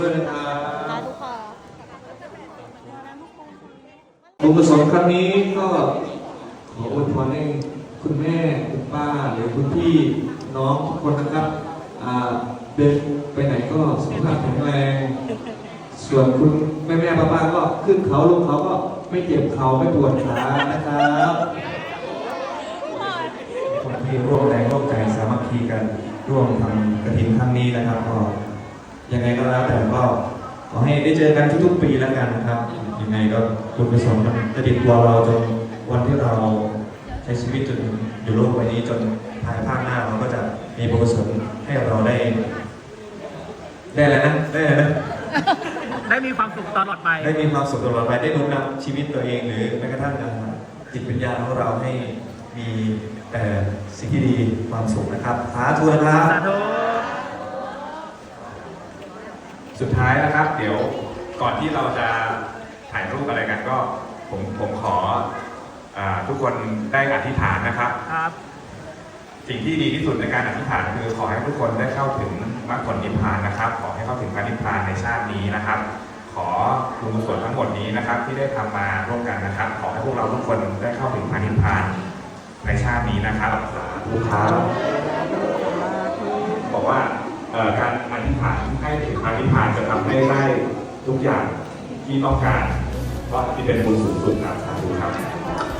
ด้วยนะครับสาธุค่ะบุญกุศลครั้งนี้ก็ขออวยพรให้คุณแม่คุณป้าหรือคุณพี่น้องทุกคนนะครับอ่าเดินไปไหนก็สุขภาพแข็งแรง ส่วนคุณแม่แม่ป้าป้าก็ขึ้นเขาลงเขาก็ไม่เจ็บเขาไม่ปวดขานะครับคนที่ร่วมแรงร่วมใจสามัคคีกันร่วมทำกระถินครั้งนี้นะครับก็ ยังไงก็แล้วแต่ก็ขอให้ได้เจอกันทุกๆปีแล้วกันนะครับ ยังไงก็บุญกุศลมันจะติดตัวเราจนวันที่เราใช้ชีวิตจนอยู่โลกใบนี้จนภายภาคหน้าเราก็จะมีบุญกุศลให้เราได้ ได้อะไรนะได้อะไรนะได้มีความสุขตลอดไป ได้มีความสุขตลอดไปได้หนุนนำชีวิตตัวเองหรือแม้กระทั่งจิตวิญญาณของเราให้มีแต่สิ่งที่ดีความสุขนะครับสาธุนะครับสาธุ สุดท้ายนะครับ เดี๋ยวก่อนที่เราจะถ่ายรูปอะไรกันก็ผมผมขออาทุกคนได้อธิษฐานนะครับ ครับ สิ่งที่ดีที่สุดในการอธิษฐานคือขอให้ทุกคนได้เข้าถึงมรรคผลนิพพานนะครับ ขอให้เข้าถึงพระนิพพานในชาตินี้นะครับ ขอบุญกุศลทั้งหมดนี้นะครับ ที่ได้ทำมาร่วมกันนะครับ ขอให้พวกเราทุกคนได้เข้าถึงพระนิพพานในชาตินี้นะครับสาธุครับบอกว่าเอ่อ การอธิษฐานให้ถึงอธิษฐานจะทำให้ได้ทุกอย่างที่ต้องการเพราะที่เป็นบุญสูงสุดครับสาธุครับ